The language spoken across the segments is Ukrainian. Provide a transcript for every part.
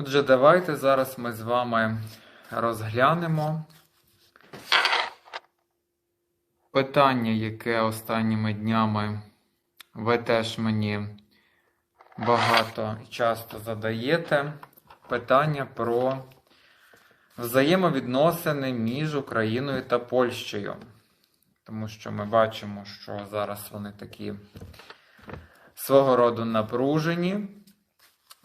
Отже, давайте зараз ми з вами розглянемо питання, яке останніми днями ви теж мені багато і часто задаєте. Питання про взаємовідносини між Україною та Польщею. Тому що ми бачимо, що зараз вони такі свого роду напружені.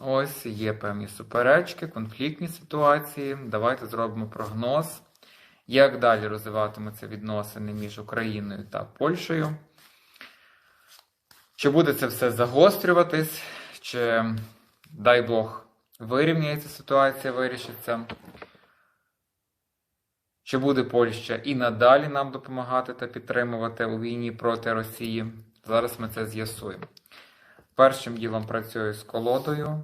Ось є певні суперечки, конфліктні ситуації. Давайте зробимо прогноз, як далі розвиватимуться відносини між Україною та Польщею. Чи буде це все загострюватись, чи, дай Бог, вирівняється ситуація, вирішиться. Чи буде Польща і надалі нам допомагати та підтримувати у війні проти Росії? Зараз ми це з'ясуємо. Першим ділом працюю з колодою.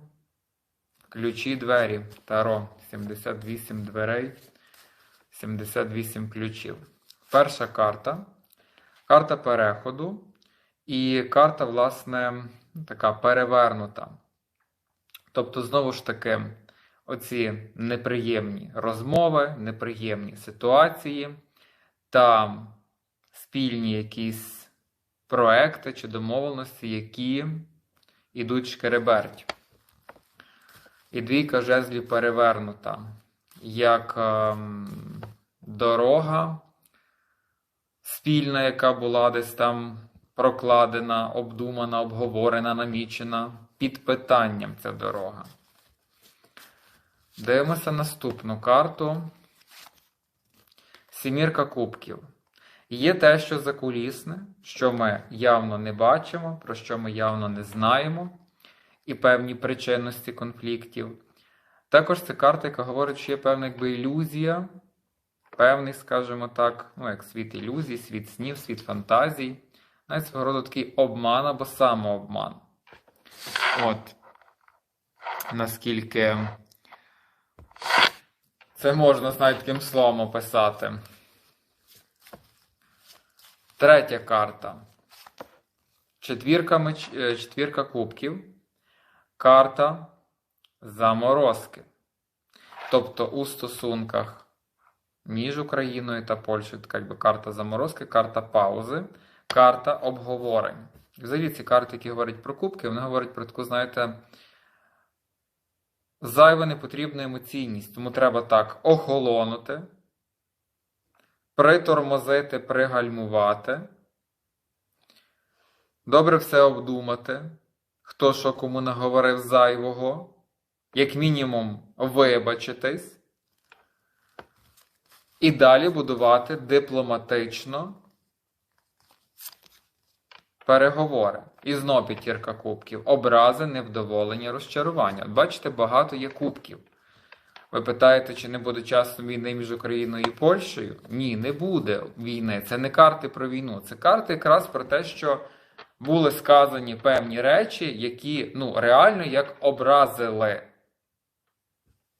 Ключі двері. Таро. 78 дверей, 78 ключів. Перша карта. Карта переходу. І карта, власне, така перевернута. Тобто, знову ж таки, оці неприємні розмови, неприємні ситуації та спільні якісь проекти чи домовленості, які ідуть шкереберть. І двійка жезлів перевернута, як ем, дорога спільна, яка була десь там прокладена, обдумана, обговорена, намічена. Під питанням ця дорога. Дивимося наступну карту. Сімірка кубків. Є те, що закулісне, що ми явно не бачимо, про що ми явно не знаємо, і певні причинності конфліктів. Також це карта, яка говорить, що є певна якби ілюзія, певний, скажімо так, ну, як світ ілюзій, світ снів, світ фантазій, навіть свого роду такий обман або самообман. От. Наскільки це можна навіть таким словом описати. Третя карта. Четвірка, е, Четвірка кубків. Карта заморозки. Тобто у стосунках між Україною та Польщею, така якби карта заморозки, карта паузи, карта обговорень. Взагалі ці карти, які говорять про кубки, вони говорять про таку, знаєте, зайву непотрібну емоційність. Тому треба так охолонути, притормозити, пригальмувати, добре все обдумати, хто що кому наговорив зайвого, як мінімум вибачитись, і далі будувати дипломатично переговори. І знов п'ятірка кубків. Образи, невдоволення, розчарування. От бачите, багато є кубків. Ви питаєте, чи не буде часом війни між Україною і Польщею? Ні, не буде війни. Це не карти про війну. Це карти якраз про те, що були сказані певні речі, які ну, реально як образили.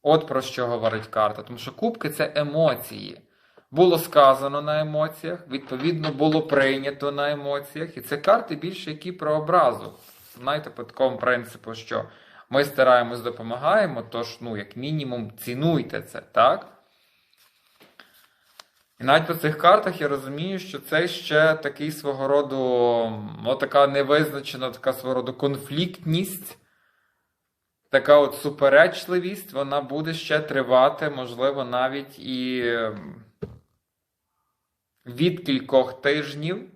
От про що говорить карта. Тому що кубки це емоції. Було сказано на емоціях, відповідно, було прийнято на емоціях. І це карти більше які про образу. Знаєте, по такому принципу, що ми стараємось допомагаємо, тож, ну, як мінімум, цінуйте це, так? І навіть по цих картах я розумію, що це ще такий свого роду, ну, така невизначена, така свого роду конфліктність, така от суперечливість, вона буде ще тривати, можливо, навіть і ем, від кількох тижнів.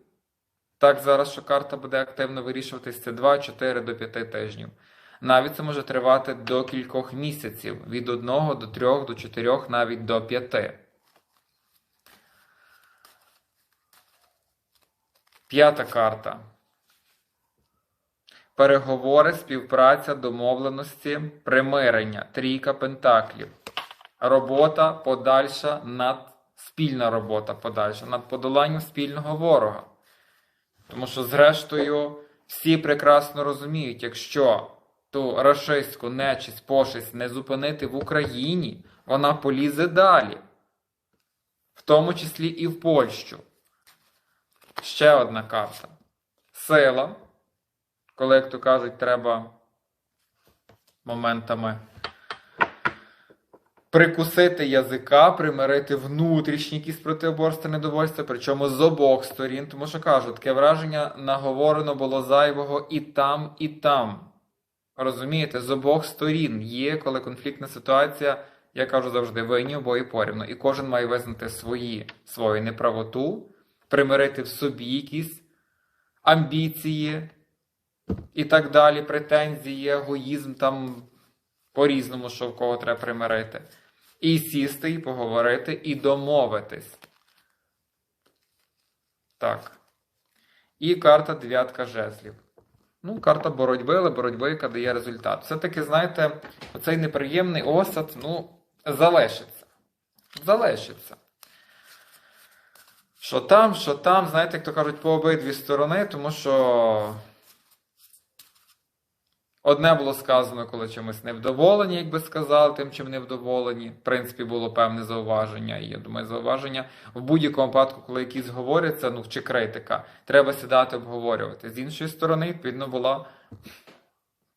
Так, зараз, що карта буде активно вирішуватись, це 2, 4 до 5 тижнів. Навіть це може тривати до кількох місяців, від 1 до 3, до 4, навіть до 5. П'ята карта. Переговори, співпраця, домовленості, примирення, трійка пентаклів. Робота подальша над спільна робота подальша, над подоланням спільного ворога. Тому що, зрештою, всі прекрасно розуміють, якщо ту рашистську нечисть, пошесть не зупинити в Україні, вона полізе далі, в тому числі і в Польщу. Ще одна карта. Сила. Коли, як то кажуть, треба моментами прикусити язика, примирити внутрішні якісь протиоборства, недовольства, причому з обох сторін. Тому що кажу, таке враження наговорено було зайвого і там, і там. Розумієте, з обох сторін є, коли конфліктна ситуація, я кажу завжди, винні обоє порівну. І кожен має визнати свої, свою неправоту, примирити в собі якісь амбіції і так далі, претензії, егоїзм там по-різному, що в кого треба примирити. І сісти, і поговорити, і домовитись. Так. І карта дев'ятка жезлів. Ну, карта боротьби, але боротьби, яка дає результат. Все-таки, знаєте, оцей неприємний осад, ну, залишиться. Залишиться. Що там, що там, знаєте, як то кажуть, по обидві сторони, тому що одне було сказано, коли чимось невдоволені, як би сказали, тим, чим невдоволені. В принципі, було певне зауваження. І я думаю, зауваження в будь-якому випадку, коли якісь говоряться, ну, чи критика, треба сідати обговорювати. З іншої сторони, відповідно, була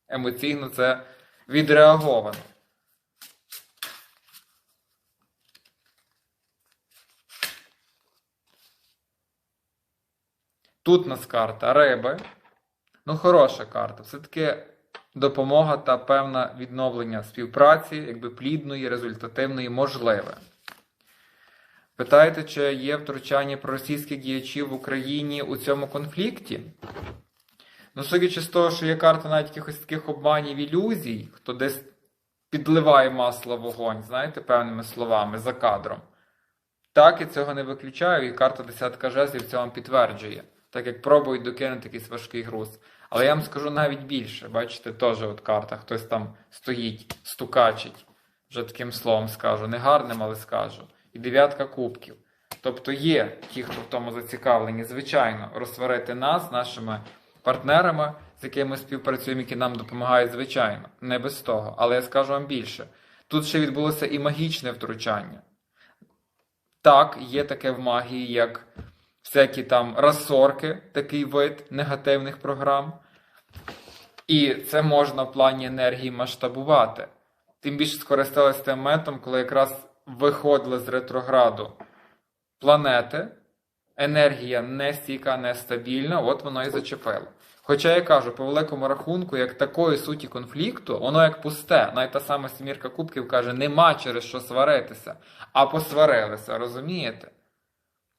емоційно це відреаговано. Тут у нас карта риби. Ну, хороша карта. Все-таки допомога та певне відновлення співпраці, якби плідної, результативної, можливе. Питаєте, чи є втручання проросійських діячів в Україні у цьому конфлікті? Ну, судячи з того, що є карта навіть якихось таких обманів ілюзій, хто десь підливає масло в вогонь, знаєте, певними словами за кадром. Так, я цього не виключаю, і карта десятка жезлів цьому підтверджує, так як пробують докинути якийсь важкий груз. Але я вам скажу навіть більше. Бачите, теж от карта, хтось там стоїть, стукачить, вже таким словом скажу. Не гарним, але скажу. І дев'ятка кубків. Тобто є ті, хто в тому зацікавлені, звичайно, розсварити нас, нашими партнерами, з якими ми співпрацюємо, які нам допомагають, звичайно, не без того. Але я скажу вам більше. Тут ще відбулося і магічне втручання. Так, є таке в магії, як всякі там розсорки, такий вид негативних програм. І це можна в плані енергії масштабувати. Тим більше скористалися тим моментом, коли якраз виходили з ретрограду планети, енергія не стійка, нестабільна, от воно і зачепило. Хоча я кажу, по великому рахунку, як такої суті конфлікту, воно як пусте. Навіть та сама Сімірка Кубків каже, нема через що сваритися, а посварилися, розумієте?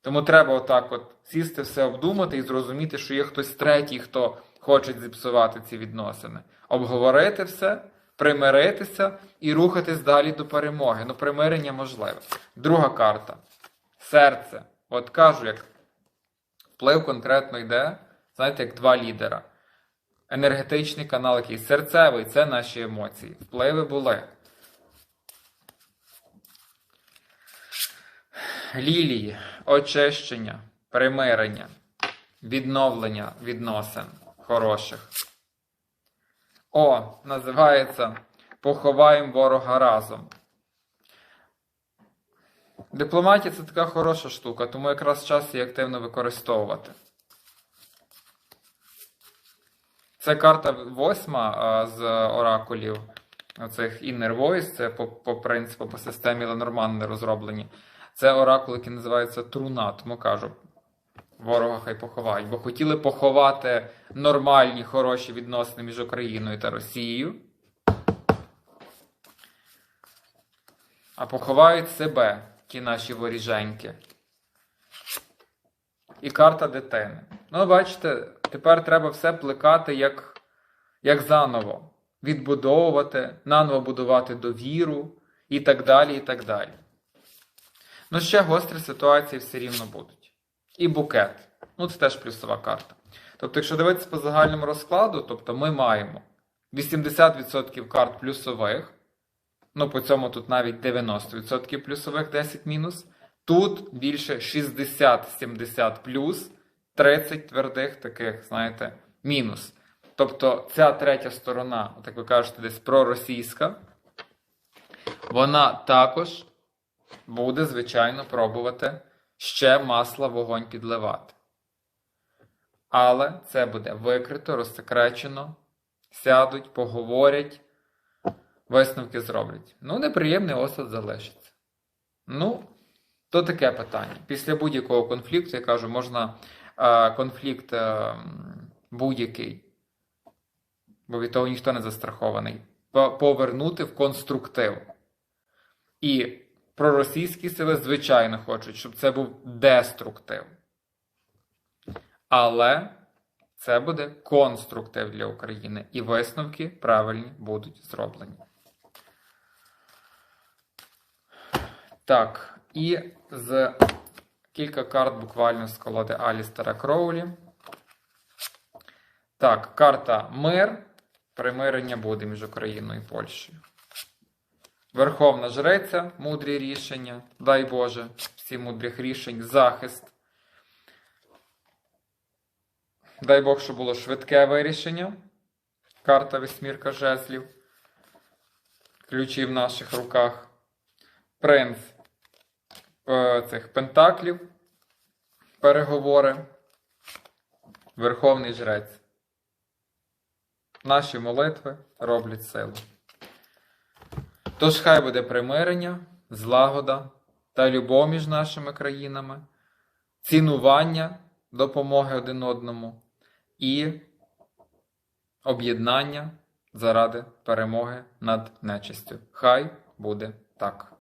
Тому треба отак от сісти, все обдумати і зрозуміти, що є хтось третій, хто хоче зіпсувати ці відносини. Обговорити все, примиритися і рухатись далі до перемоги. Ну, примирення можливе. Друга карта. Серце. От кажу, як вплив конкретно йде, знаєте, як два лідера. Енергетичний канал, який серцевий це наші емоції. Впливи були. Лілії, очищення, примирення, відновлення відносин хороших. О, називається Поховаємо ворога разом. Дипломатія це така хороша штука, тому якраз час її активно використовувати. Це карта восьма з оракулів оцих Inner Voice, це по, по принципу, по системі Ленорман не розроблені. Це оракул, який називається Труна, тому кажу, ворога хай поховають. Бо хотіли поховати нормальні, хороші відносини між Україною та Росією. А поховають себе, ті наші воріженьки. І карта дитини. Ну, бачите, тепер треба все плекати як, як заново. Відбудовувати, наново будувати довіру і так далі, і так далі. Ну, ще гострі ситуації все рівно будуть. І букет. Ну, це теж плюсова карта. Тобто, якщо дивитися по загальному розкладу, тобто ми маємо 80% карт плюсових. Ну, по цьому тут навіть 90% плюсових 10 мінус. Тут більше 60-70 плюс, 30 твердих таких, знаєте, мінус. Тобто ця третя сторона, так ви кажете, десь проросійська, вона також буде, звичайно, пробувати ще масла вогонь підливати. Але це буде викрито, розсекречено, сядуть, поговорять, висновки зроблять. Ну, неприємний осад залишиться. Ну, то таке питання. Після будь-якого конфлікту, я кажу, можна е, конфлікт е, будь-який, бо від того ніхто не застрахований, повернути в конструктив. І проросійські сили, звичайно, хочуть, щоб це був деструктив. Але це буде конструктив для України, і висновки правильні будуть зроблені. Так, і з кілька карт буквально з колоди Алістера Кроулі. Так, карта Мир. Примирення буде між Україною і Польщею. Верховна жреця, мудрі рішення, дай Боже, всі мудрих рішень, захист. Дай Бог, щоб було швидке вирішення. Карта вісьмірка жезлів. Ключі в наших руках. Принц е, цих пентаклів. Переговори. Верховний жрець. Наші молитви роблять силу. Тож хай буде примирення, злагода та любов між нашими країнами, цінування допомоги один одному і об'єднання заради перемоги над нечистю. Хай буде так.